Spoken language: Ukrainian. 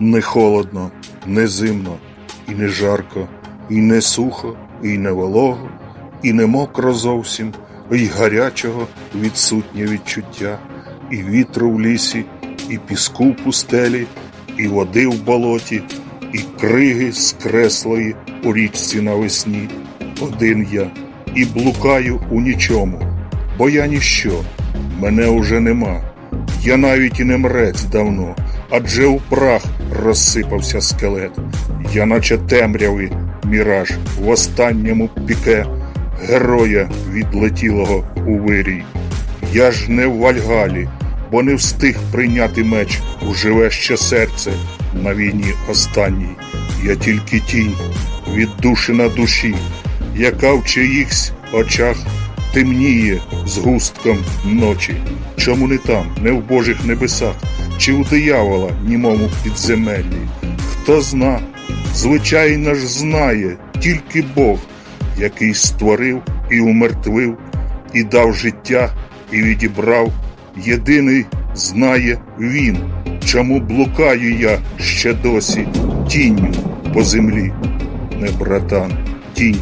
Не холодно, не зимно, і не жарко, і не сухо, і не волого, і не мокро зовсім, і гарячого відсутнє відчуття, і вітру в лісі, і піску в пустелі, і води в болоті, і криги скреслої у річці навесні. Один я і блукаю у нічому, бо я ніщо, мене уже нема. Я навіть і не мрець давно, адже у прах розсипався скелет. Я наче темрявий міраж в останньому піке героя відлетілого у вирій. Я ж не в Вальгалі, бо не встиг прийняти меч у живе ще серце на війні останній. Я тільки тінь, віддушина душі, яка в чиїхсь очах темніє згустком ночі. Чому не там, не в Божих небесах, чи у диявола німому підземеллі? Хто зна, звичайно ж знає тільки Бог, який створив і умертвив, і дав життя, і відібрав. Єдиний знає він, чому блукаю я ще досі тінню по землі. Не братан, тінь